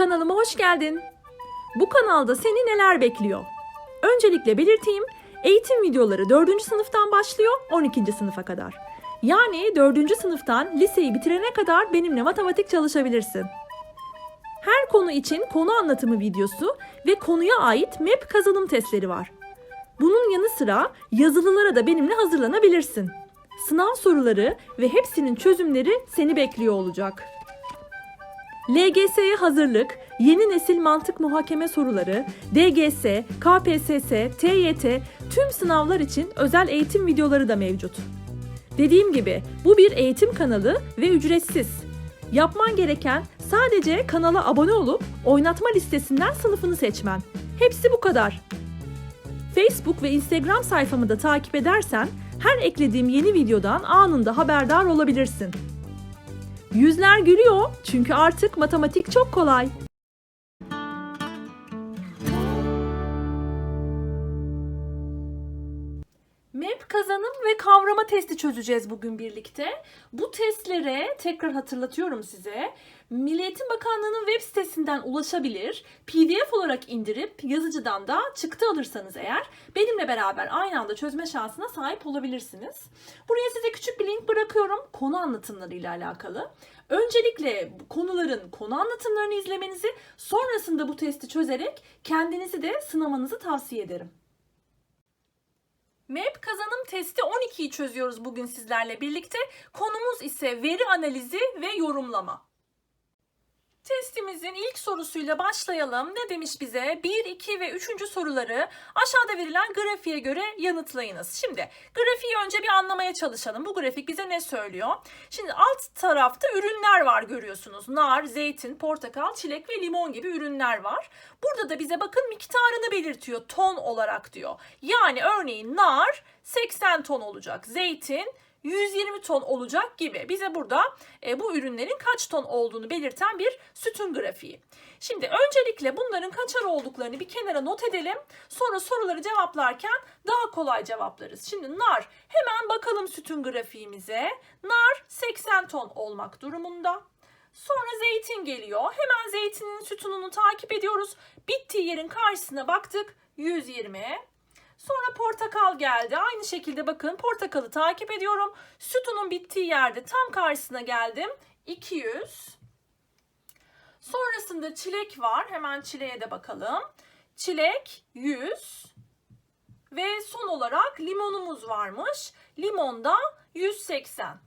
Kanalıma hoş geldin. Bu kanalda seni neler bekliyor? Öncelikle belirteyim, eğitim videoları 4. sınıftan başlıyor 12. sınıfa kadar. Yani 4. sınıftan liseyi bitirene kadar benimle matematik çalışabilirsin. Her konu için konu anlatımı videosu ve konuya ait MEP kazanım testleri var. Bunun yanı sıra yazılılara da benimle hazırlanabilirsin. Sınav soruları ve hepsinin çözümleri seni bekliyor olacak. LGS'ye hazırlık, yeni nesil mantık muhakeme soruları, DGS, KPSS, TYT tüm sınavlar için özel eğitim videoları da mevcut. Dediğim gibi bu bir eğitim kanalı ve ücretsiz. Yapman gereken sadece kanala abone olup oynatma listesinden sınıfını seçmen. Hepsi bu kadar. Facebook ve Instagram sayfamı da takip edersen her eklediğim yeni videodan anında haberdar olabilirsin. Yüzler gülüyor çünkü artık matematik çok kolay. Kavrama testi çözeceğiz bugün birlikte. Bu testlere tekrar hatırlatıyorum size. Milli Bakanlığı'nın web sitesinden ulaşabilir, PDF olarak indirip yazıcıdan da çıktı alırsanız eğer benimle beraber aynı anda çözme şansına sahip olabilirsiniz. Buraya size küçük bir link bırakıyorum konu anlatımları ile alakalı. Öncelikle konuların konu anlatımlarını izlemenizi, sonrasında bu testi çözerek kendinizi de sınamanızı tavsiye ederim. MEP kazanım testi 12'yi çözüyoruz bugün sizlerle birlikte. Konumuz ise veri analizi ve yorumlama. Testimizin ilk sorusuyla başlayalım. Ne demiş bize? 1, 2 ve 3. soruları aşağıda verilen grafiğe göre yanıtlayınız. Şimdi grafiği önce bir anlamaya çalışalım. Bu grafik bize ne söylüyor? Şimdi alt tarafta ürünler var görüyorsunuz. Nar, zeytin, portakal, çilek ve limon gibi ürünler var. Burada da bize bakın miktarını belirtiyor ton olarak diyor. Yani örneğin nar 80 ton olacak. Zeytin 120 ton olacak gibi. Bize burada e, bu ürünlerin kaç ton olduğunu belirten bir sütun grafiği. Şimdi öncelikle bunların kaçar olduklarını bir kenara not edelim. Sonra soruları cevaplarken daha kolay cevaplarız. Şimdi nar hemen bakalım sütun grafiğimize. Nar 80 ton olmak durumunda. Sonra zeytin geliyor. Hemen zeytinin sütununu takip ediyoruz. Bittiği yerin karşısına baktık. 120. Sonra portakal geldi. Aynı şekilde bakın portakalı takip ediyorum. Sütunun bittiği yerde tam karşısına geldim. 200. Sonrasında çilek var. Hemen çileğe de bakalım. Çilek 100. Ve son olarak limonumuz varmış. Limonda 180.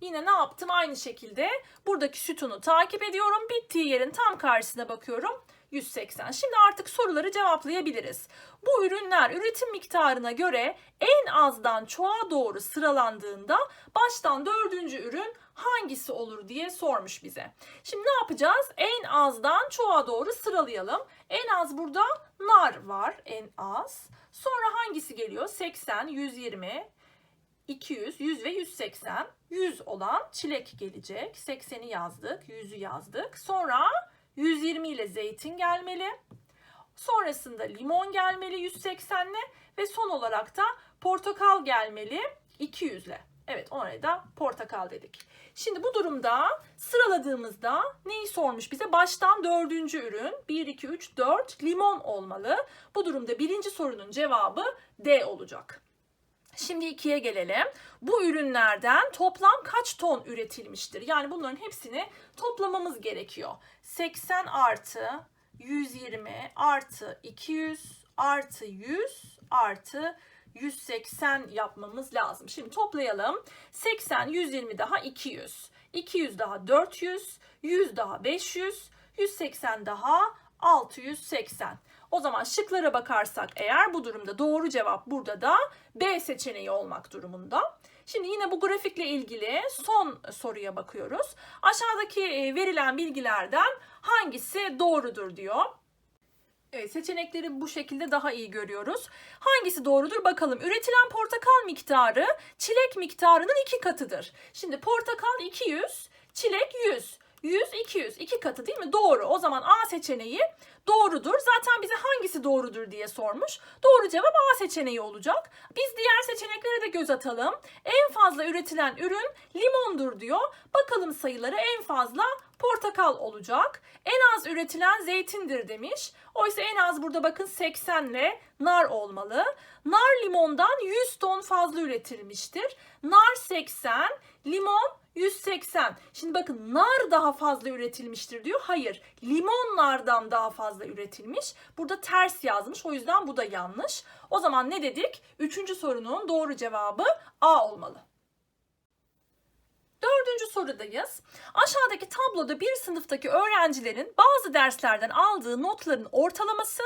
Yine ne yaptım? Aynı şekilde buradaki sütunu takip ediyorum. Bittiği yerin tam karşısına bakıyorum. 180. Şimdi artık soruları cevaplayabiliriz. Bu ürünler üretim miktarına göre en azdan çoğa doğru sıralandığında baştan dördüncü ürün hangisi olur diye sormuş bize. Şimdi ne yapacağız? En azdan çoğa doğru sıralayalım. En az burada nar var en az. Sonra hangisi geliyor? 80, 120, 200, 100 ve 180. 100 olan çilek gelecek. 80'i yazdık, 100'ü yazdık. Sonra 120 ile zeytin gelmeli. Sonrasında limon gelmeli 180'le ve son olarak da portakal gelmeli 200 ile. Evet oraya da portakal dedik. Şimdi bu durumda sıraladığımızda neyi sormuş bize? Baştan dördüncü ürün 1, 2, 3, 4 limon olmalı. Bu durumda birinci sorunun cevabı D olacak. Şimdi ikiye gelelim. Bu ürünlerden toplam kaç ton üretilmiştir? Yani bunların hepsini toplamamız gerekiyor. 80 artı 120 artı 200 artı 100 artı 180 yapmamız lazım. Şimdi toplayalım. 80, 120 daha 200. 200 daha 400, 100 daha 500, 180 daha 680. O zaman şıklara bakarsak eğer bu durumda doğru cevap burada da B seçeneği olmak durumunda. Şimdi yine bu grafikle ilgili son soruya bakıyoruz. Aşağıdaki e, verilen bilgilerden hangisi doğrudur diyor. Evet seçenekleri bu şekilde daha iyi görüyoruz. Hangisi doğrudur bakalım. Üretilen portakal miktarı çilek miktarının iki katıdır. Şimdi portakal 200, çilek 100. 100, 200. iki katı değil mi? Doğru. O zaman A seçeneği doğrudur. Zaten bize hangisi doğrudur diye sormuş. Doğru cevap A seçeneği olacak. Biz diğer seçeneklere de göz atalım. En fazla üretilen ürün limondur diyor. Bakalım sayıları en fazla portakal olacak. En az üretilen zeytindir demiş. Oysa en az burada bakın 80 ile nar olmalı. Nar limondan 100 ton fazla üretilmiştir. Nar 80, limon 180. Şimdi bakın nar daha fazla üretilmiştir diyor. Hayır. Limon nardan daha fazla üretilmiş. Burada ters yazmış. O yüzden bu da yanlış. O zaman ne dedik? Üçüncü sorunun doğru cevabı A olmalı. Dördüncü sorudayız. Aşağıdaki tabloda bir sınıftaki öğrencilerin bazı derslerden aldığı notların ortalaması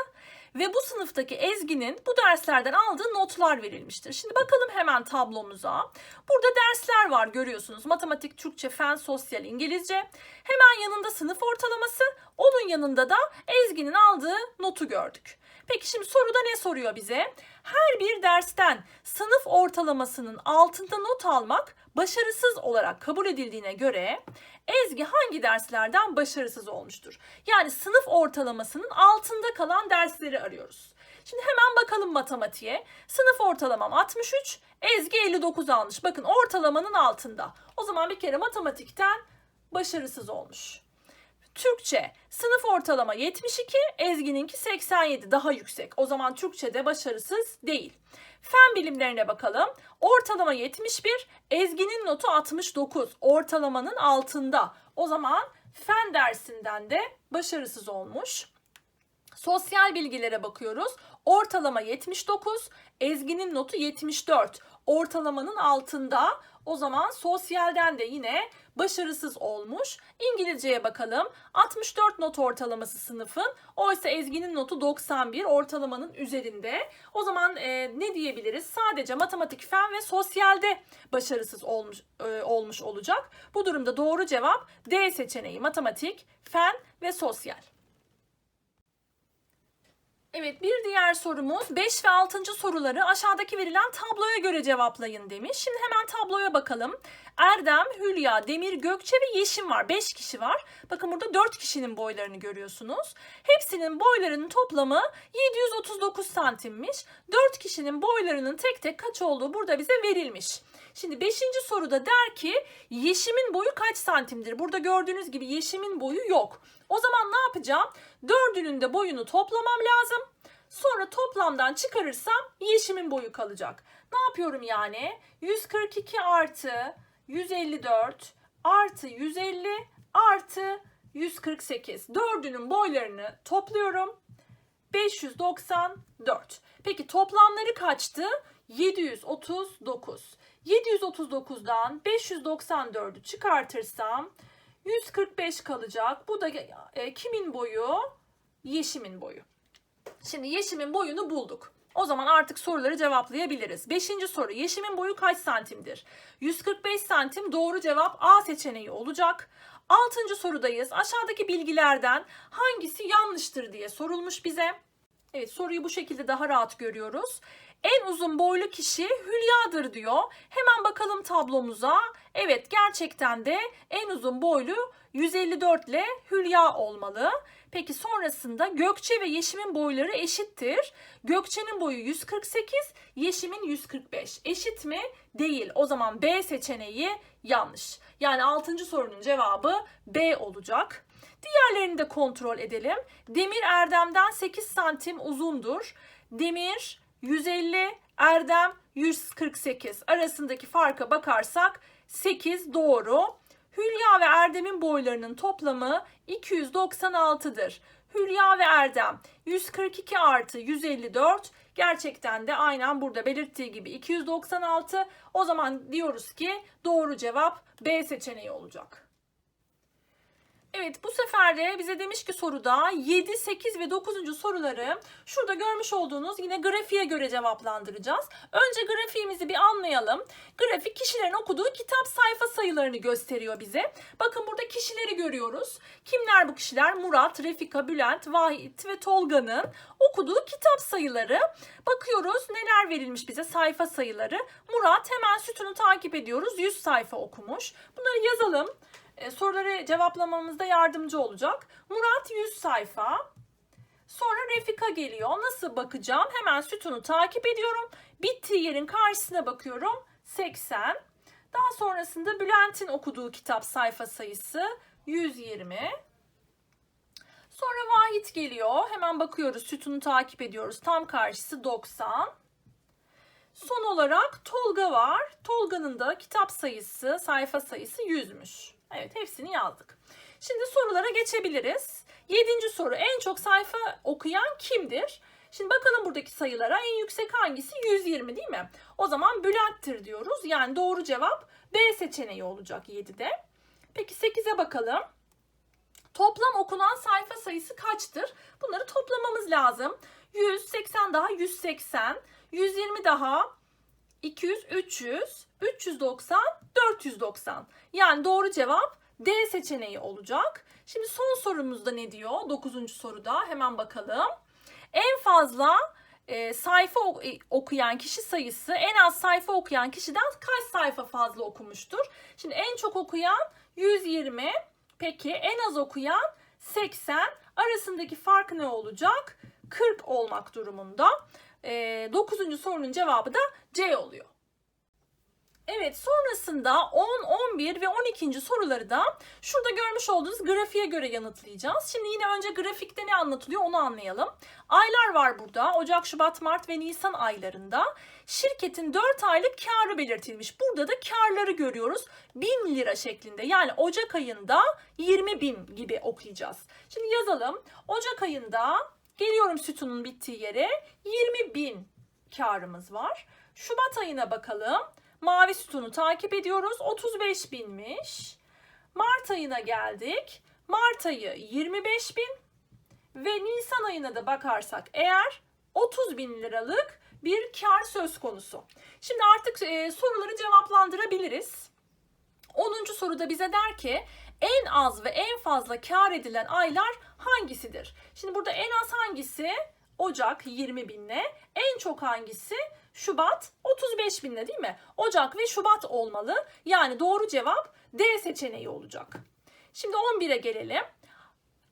ve bu sınıftaki Ezgi'nin bu derslerden aldığı notlar verilmiştir. Şimdi bakalım hemen tablomuza. Burada dersler var görüyorsunuz. Matematik, Türkçe, Fen, Sosyal, İngilizce. Hemen yanında sınıf ortalaması, onun yanında da Ezgi'nin aldığı notu gördük. Peki şimdi soruda ne soruyor bize? Her bir dersten sınıf ortalamasının altında not almak başarısız olarak kabul edildiğine göre Ezgi hangi derslerden başarısız olmuştur? Yani sınıf ortalamasının altında kalan dersleri arıyoruz. Şimdi hemen bakalım matematiğe. Sınıf ortalamam 63, Ezgi 59 almış. Bakın ortalamanın altında. O zaman bir kere matematikten başarısız olmuş. Türkçe sınıf ortalama 72, Ezgi'ninki 87 daha yüksek. O zaman Türkçe'de başarısız değil. Fen bilimlerine bakalım. Ortalama 71, Ezgi'nin notu 69. Ortalamanın altında. O zaman fen dersinden de başarısız olmuş. Sosyal bilgilere bakıyoruz. Ortalama 79, Ezgi'nin notu 74. Ortalamanın altında. O zaman sosyalden de yine başarısız olmuş. İngilizceye bakalım. 64 not ortalaması sınıfın. Oysa Ezgi'nin notu 91 ortalamanın üzerinde. O zaman e, ne diyebiliriz? Sadece matematik, fen ve sosyalde başarısız olmuş e, olmuş olacak. Bu durumda doğru cevap D seçeneği. Matematik, fen ve sosyal. Evet bir diğer sorumuz 5 ve 6. soruları aşağıdaki verilen tabloya göre cevaplayın demiş. Şimdi hemen tabloya bakalım. Erdem, Hülya, Demir, Gökçe ve Yeşim var. 5 kişi var. Bakın burada 4 kişinin boylarını görüyorsunuz. Hepsinin boylarının toplamı 739 santimmiş. 4 kişinin boylarının tek tek kaç olduğu burada bize verilmiş. Şimdi 5. soruda der ki Yeşim'in boyu kaç santimdir? Burada gördüğünüz gibi Yeşim'in boyu yok. O zaman ne yapacağım? Dördünün de boyunu toplamam lazım. Sonra toplamdan çıkarırsam Yeşim'in boyu kalacak. Ne yapıyorum yani? 142 artı 154 artı 150 artı 148. Dördünün boylarını topluyorum. 594. Peki toplamları kaçtı? 739. 739'dan 594'ü çıkartırsam 145 kalacak. Bu da e, kimin boyu? Yeşim'in boyu. Şimdi Yeşim'in boyunu bulduk. O zaman artık soruları cevaplayabiliriz. Beşinci soru. Yeşim'in boyu kaç santimdir? 145 santim doğru cevap A seçeneği olacak. Altıncı sorudayız. Aşağıdaki bilgilerden hangisi yanlıştır diye sorulmuş bize. Evet soruyu bu şekilde daha rahat görüyoruz. En uzun boylu kişi Hülya'dır diyor. Hemen bakalım tablomuza. Evet gerçekten de en uzun boylu 154 ile Hülya olmalı. Peki sonrasında Gökçe ve Yeşim'in boyları eşittir. Gökçe'nin boyu 148, Yeşim'in 145. Eşit mi? Değil. O zaman B seçeneği yanlış. Yani 6. sorunun cevabı B olacak. Diğerlerini de kontrol edelim. Demir Erdem'den 8 santim uzundur. Demir 150, Erdem 148 arasındaki farka bakarsak 8 doğru. Hülya ve Erdem'in boylarının toplamı 296'dır. Hülya ve Erdem 142 artı 154 gerçekten de aynen burada belirttiği gibi 296. O zaman diyoruz ki doğru cevap B seçeneği olacak. Evet bu sefer de bize demiş ki soruda 7, 8 ve 9. soruları şurada görmüş olduğunuz yine grafiğe göre cevaplandıracağız. Önce grafiğimizi bir anlayalım. Grafik kişilerin okuduğu kitap sayfa sayılarını gösteriyor bize. Bakın burada kişileri görüyoruz. Kimler bu kişiler? Murat, Refika, Bülent, Vahit ve Tolga'nın okuduğu kitap sayıları. Bakıyoruz neler verilmiş bize sayfa sayıları. Murat hemen sütunu takip ediyoruz. 100 sayfa okumuş. Bunları yazalım. E, soruları cevaplamamızda yardımcı olacak. Murat 100 sayfa. Sonra Refika geliyor. Nasıl bakacağım? Hemen sütunu takip ediyorum. Bittiği yerin karşısına bakıyorum. 80. Daha sonrasında Bülent'in okuduğu kitap sayfa sayısı 120. Sonra Vahit geliyor. Hemen bakıyoruz. Sütunu takip ediyoruz. Tam karşısı 90. Son olarak Tolga var. Tolga'nın da kitap sayısı, sayfa sayısı 100'müş. Evet hepsini yazdık. Şimdi sorulara geçebiliriz. Yedinci soru en çok sayfa okuyan kimdir? Şimdi bakalım buradaki sayılara en yüksek hangisi? 120 değil mi? O zaman Bülent'tir diyoruz. Yani doğru cevap B seçeneği olacak 7'de. Peki 8'e bakalım. Toplam okunan sayfa sayısı kaçtır? Bunları toplamamız lazım. 180 daha 180, 120 daha 200, 300, 390, 490. Yani doğru cevap D seçeneği olacak. Şimdi son sorumuzda ne diyor? 9. soruda hemen bakalım. En fazla e, sayfa e, okuyan kişi sayısı en az sayfa okuyan kişiden kaç sayfa fazla okumuştur? Şimdi en çok okuyan 120. Peki en az okuyan 80. Arasındaki fark ne olacak? 40 olmak durumunda. E, 9. sorunun cevabı da C oluyor. Evet sonrasında 10, 11 ve 12. soruları da şurada görmüş olduğunuz grafiğe göre yanıtlayacağız. Şimdi yine önce grafikte ne anlatılıyor onu anlayalım. Aylar var burada. Ocak, Şubat, Mart ve Nisan aylarında şirketin 4 aylık karı belirtilmiş. Burada da karları görüyoruz. 1000 lira şeklinde. Yani Ocak ayında 20 bin gibi okuyacağız. Şimdi yazalım. Ocak ayında geliyorum sütunun bittiği yere 20 bin karımız var. Şubat ayına bakalım. Mavi sütunu takip ediyoruz. 35 binmiş. Mart ayına geldik. Mart ayı 25 bin. Ve Nisan ayına da bakarsak eğer 30 bin liralık bir kar söz konusu. Şimdi artık e, soruları cevaplandırabiliriz. 10. soruda bize der ki en az ve en fazla kar edilen aylar hangisidir? Şimdi burada en az hangisi? Ocak 20 binle. En çok hangisi? Şubat 35 binle değil mi? Ocak ve Şubat olmalı. Yani doğru cevap D seçeneği olacak. Şimdi 11'e gelelim.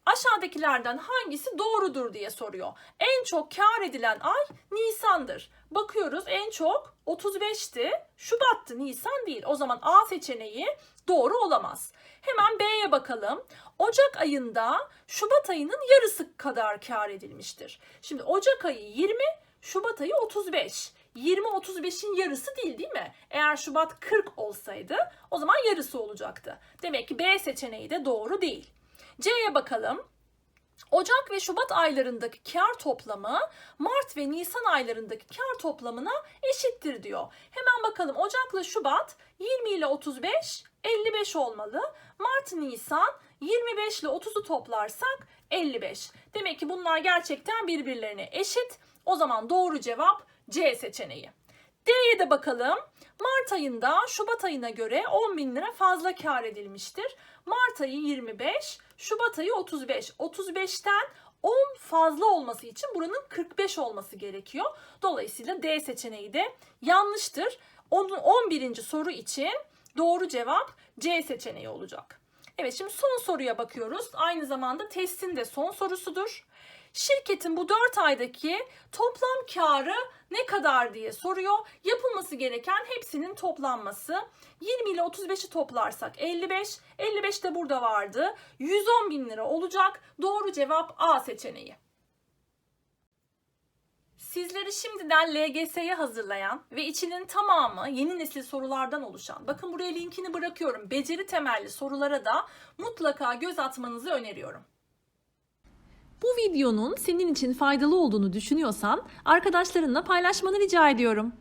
Aşağıdakilerden hangisi doğrudur diye soruyor. En çok kar edilen ay Nisan'dır. Bakıyoruz en çok 35'ti. Şubat'tı Nisan değil. O zaman A seçeneği doğru olamaz. Hemen B'ye bakalım. Ocak ayında Şubat ayının yarısı kadar kar edilmiştir. Şimdi Ocak ayı 20, Şubat ayı 35. 20-35'in yarısı değil değil mi? Eğer Şubat 40 olsaydı o zaman yarısı olacaktı. Demek ki B seçeneği de doğru değil. C'ye bakalım. Ocak ve Şubat aylarındaki kar toplamı Mart ve Nisan aylarındaki kar toplamına eşittir diyor. Hemen bakalım Ocak'la Şubat 20 ile 35 55 olmalı. Mart Nisan 25 ile 30'u toplarsak 55. Demek ki bunlar gerçekten birbirlerine eşit. O zaman doğru cevap C seçeneği. D'ye de bakalım. Mart ayında Şubat ayına göre 10 bin lira fazla kar edilmiştir. Mart ayı 25, Şubat ayı 35. 35'ten 10 fazla olması için buranın 45 olması gerekiyor. Dolayısıyla D seçeneği de yanlıştır. Onun 11. soru için doğru cevap C seçeneği olacak. Evet şimdi son soruya bakıyoruz. Aynı zamanda testin de son sorusudur. Şirketin bu 4 aydaki toplam karı ne kadar diye soruyor. Yapılması gereken hepsinin toplanması. 20 ile 35'i toplarsak 55. 55 de burada vardı. 110 bin lira olacak. Doğru cevap A seçeneği. Sizleri şimdiden LGS'ye hazırlayan ve içinin tamamı yeni nesil sorulardan oluşan, bakın buraya linkini bırakıyorum, beceri temelli sorulara da mutlaka göz atmanızı öneriyorum. Bu videonun senin için faydalı olduğunu düşünüyorsan arkadaşlarınla paylaşmanı rica ediyorum.